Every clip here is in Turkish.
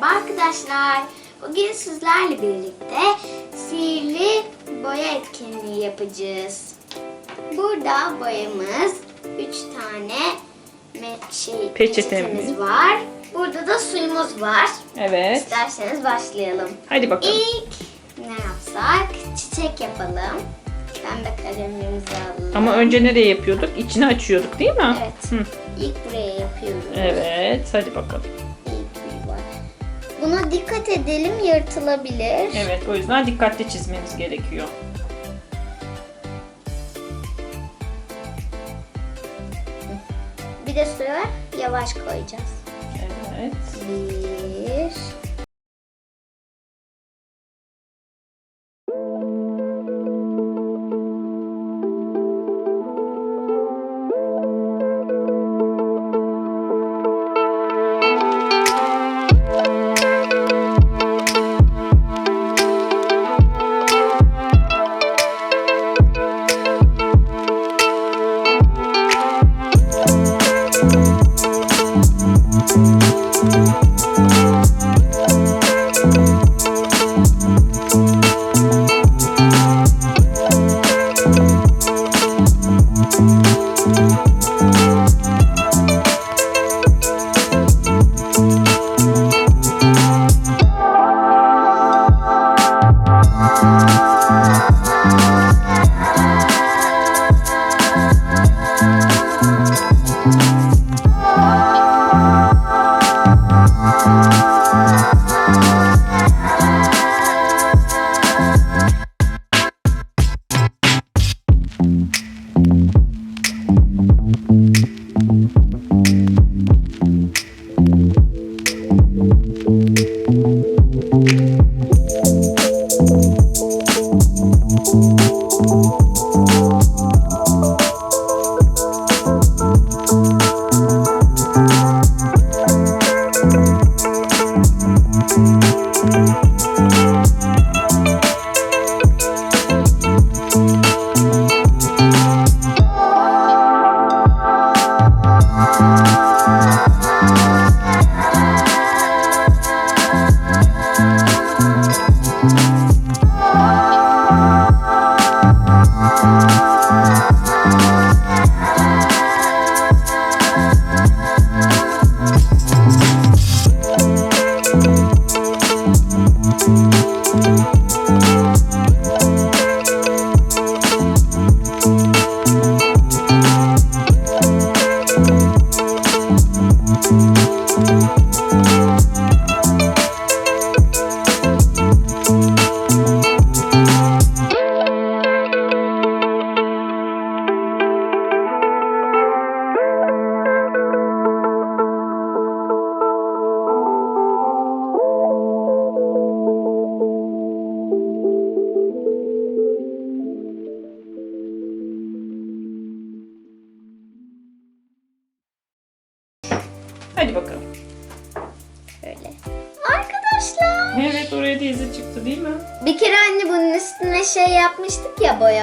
Merhaba arkadaşlar. Bugün sizlerle birlikte sihirli boya etkinliği yapacağız. Burada boyamız 3 tane şey Peçetemiz. var. Burada da suyumuz var. Evet. İsterseniz başlayalım. Hadi bakalım. İlk ne yapsak? Çiçek yapalım. Pembe kalemimizi alalım. Ama önce nereye yapıyorduk? İçini açıyorduk değil mi? Evet. Hı. İlk buraya yapıyoruz. Evet. Hadi bakalım. Buna dikkat edelim yırtılabilir. Evet. O yüzden dikkatli çizmemiz gerekiyor. Bir de suya yavaş koyacağız. Evet. Bir.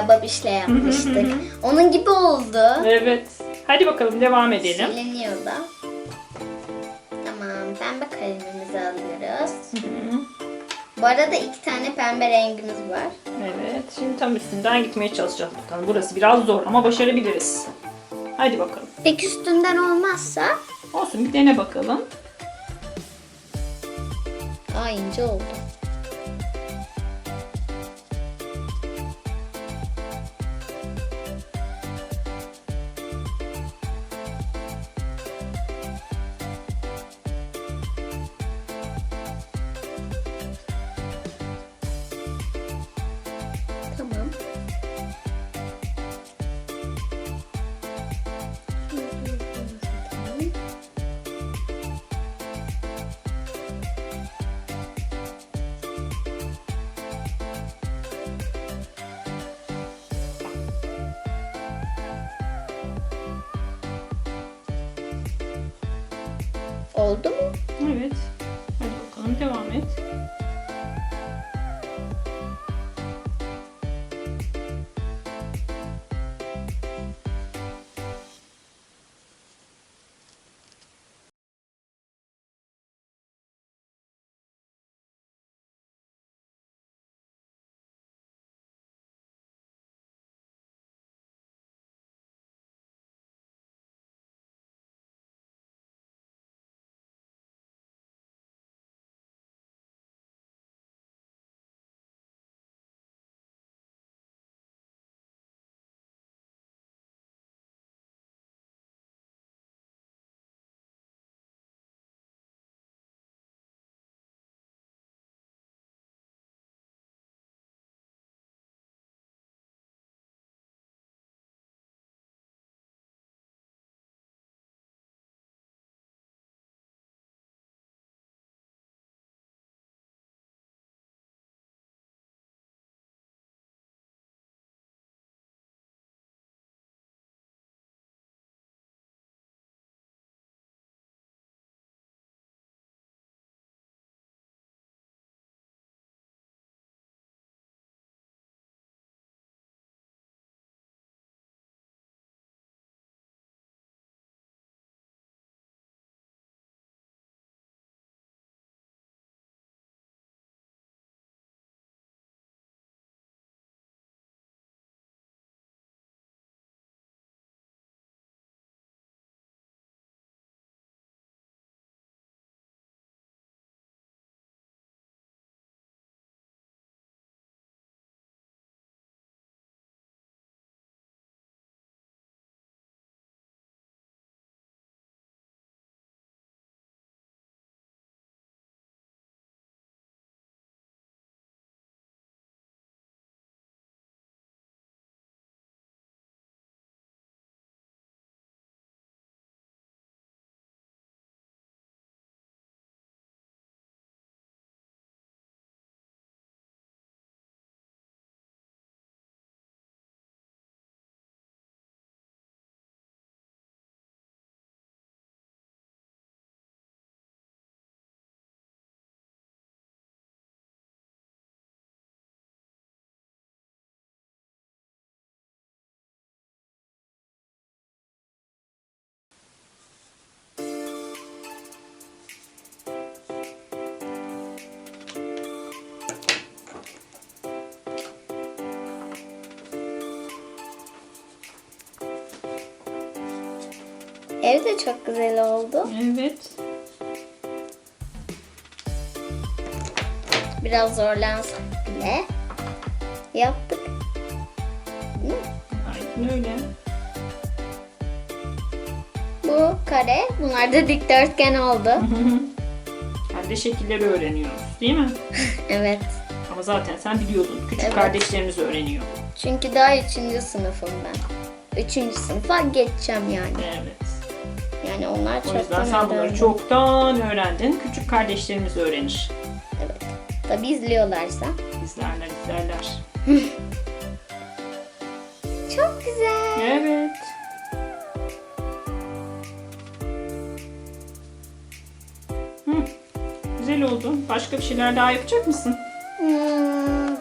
Boya babişle yapmıştık. Onun gibi oldu. Evet. Hadi bakalım devam edelim. Siliniyor da. Tamam pembe kalemimizi alıyoruz. Bu arada iki tane pembe rengimiz var. Evet. Şimdi tam üstünden gitmeye çalışacağız bakalım. Burası biraz zor ama başarabiliriz. Hadi bakalım. Peki üstünden olmazsa? Olsun bir dene bakalım. Aa ince oldu. Oldu mu? Evet. Hadi bakalım devam et. Ev de çok güzel oldu. Evet. Biraz zorlansak bile yaptık. Değil mi? Aynen öyle. Bu kare, bunlar da dikdörtgen oldu. Hem de şekilleri öğreniyoruz değil mi? evet. Ama zaten sen biliyordun. Küçük Evet. kardeşlerimiz öğreniyor. Çünkü daha üçüncü sınıfım ben. Üçüncü sınıfa geçeceğim yani. Evet. Yani onlar O yüzden çoktan sen bunları çoktan öğrendin. Küçük kardeşlerimiz öğrenir. Evet. Tabii izliyorlarsa. İzlerler, izlerler. Çok güzel. Evet. Hı. Güzel oldu. Başka bir şeyler daha yapacak mısın? Hmm.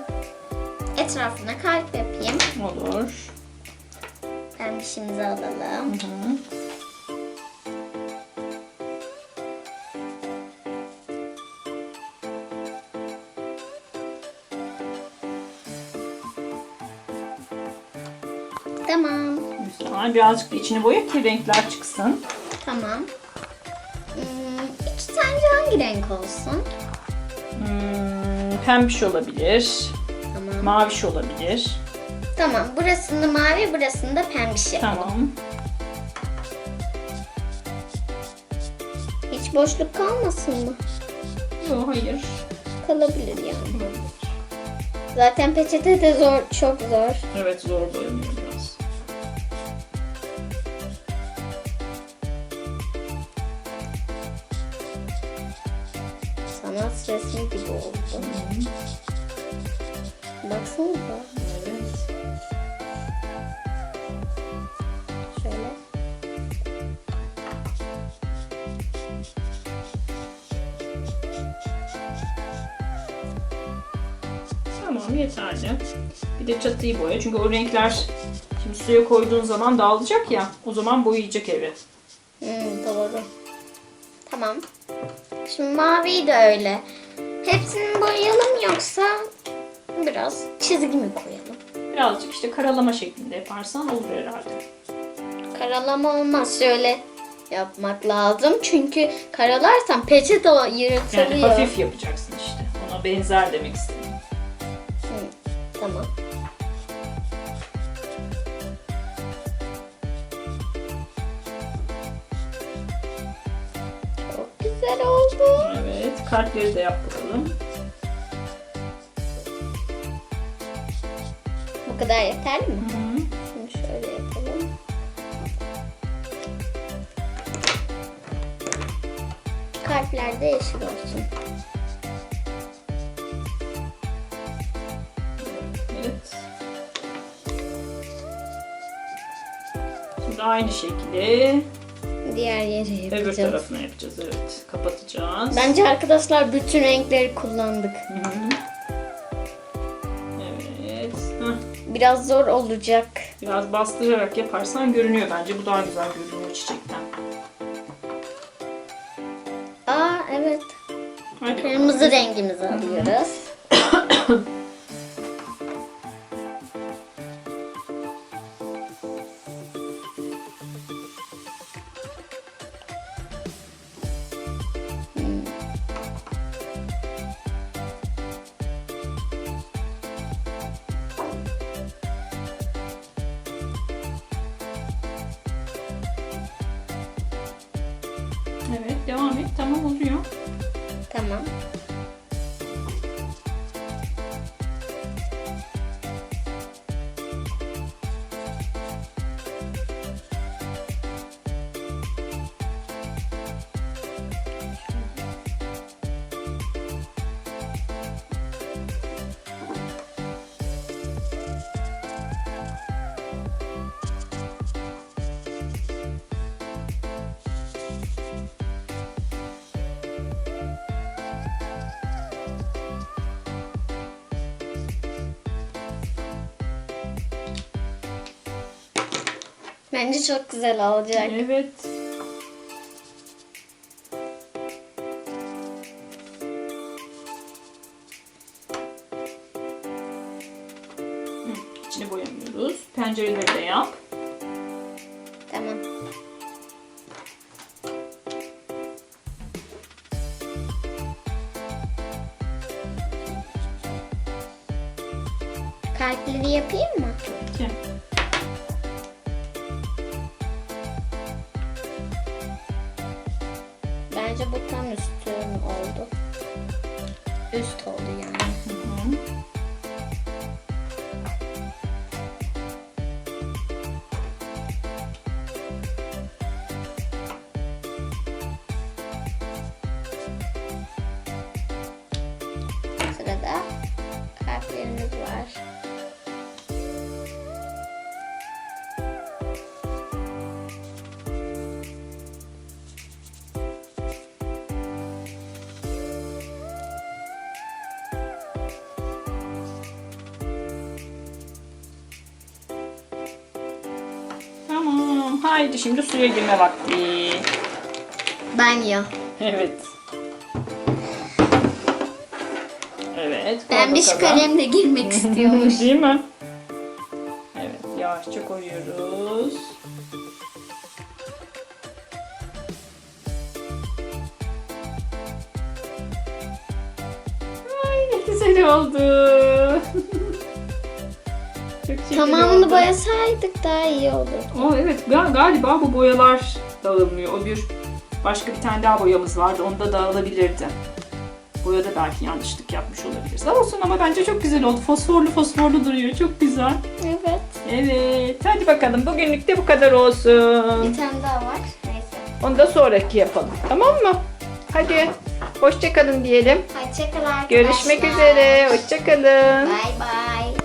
Etrafına kalp yapayım. Olur. Pembişimizi alalım. Hı hı. Tamam. Güzel. Birazcık da içini boya ki renkler çıksın. Tamam. Hmm, peki sence hangi renk olsun? Hmm, pembiş olabilir. Tamam. Maviş olabilir. Tamam. Burasında mavi, burasında pembiş yapalım. Tamam. Hiç boşluk kalmasın mı? Yok hayır. Kalabilir yani. Zaten peçete de zor, çok zor. Evet zor boyanıyor oldu. Baksanıza. Evet. Şöyle. Tamam yeterli. Bir de çatıyı boya. Çünkü o renkler şimdi suya koyduğun zaman dağılacak ya. O zaman boyayacak evi. Hmm, doğru. Tamam. Şimdi maviyi de öyle. Hepsini boyayalım yoksa biraz çizgi mi koyalım? Birazcık işte karalama şeklinde yaparsan olur herhalde. Karalama olmaz. Şöyle yapmak lazım. Çünkü karalarsan peçete yırtılıyor. Yani hafif yapacaksın işte. Ona benzer demek istedim. Hı, tamam. Kalpleri de yap bakalım. Bu kadar yeterli mi? Hı -hı. Şimdi şöyle yapalım. Kalpler de yeşil olsun. Evet. Şimdi aynı şekilde Diğer öbür yapacağız. tarafına yapacağız. Evet. Kapatacağız. Bence arkadaşlar bütün renkleri kullandık. Hı -hı. Evet. Biraz zor olacak. Biraz bastırarak yaparsan görünüyor bence. Bu daha güzel görünüyor çiçekten. Aa evet. Hadi Kırmızı rengimizi alıyoruz. Bence çok güzel olacak. Evet. Hı, boyamıyoruz. Pencereleri de yap. Tamam. Kalpleri yapayım mı? Tabii. Tam üstün oldu. Haydi şimdi suya girme vakti. Banyo. Evet. Evet. Ben bir kalemle girmek istiyormuş. Değil mi? Evet. Yavaşça koyuyoruz. Ay ne güzel oldu. Çok şekil Tamamını oldu. boyasaydık daha iyi olurdu. Aa, evet galiba bu boyalar dağılmıyor. O bir başka bir tane daha boyamız vardı. Onda dağılabilirdi. Boyada belki yanlışlık yapmış olabiliriz. Olsun ama bence çok güzel oldu. Fosforlu fosforlu duruyor. Çok güzel. Evet. Evet. Hadi bakalım. Bugünlük de bu kadar olsun. Bir tane daha var. Neyse. Onu da sonraki yapalım. Tamam mı? Hadi. Hoşçakalın diyelim. Hoşçakal arkadaşlar. Görüşmek üzere. Hoşçakalın. Bay bay.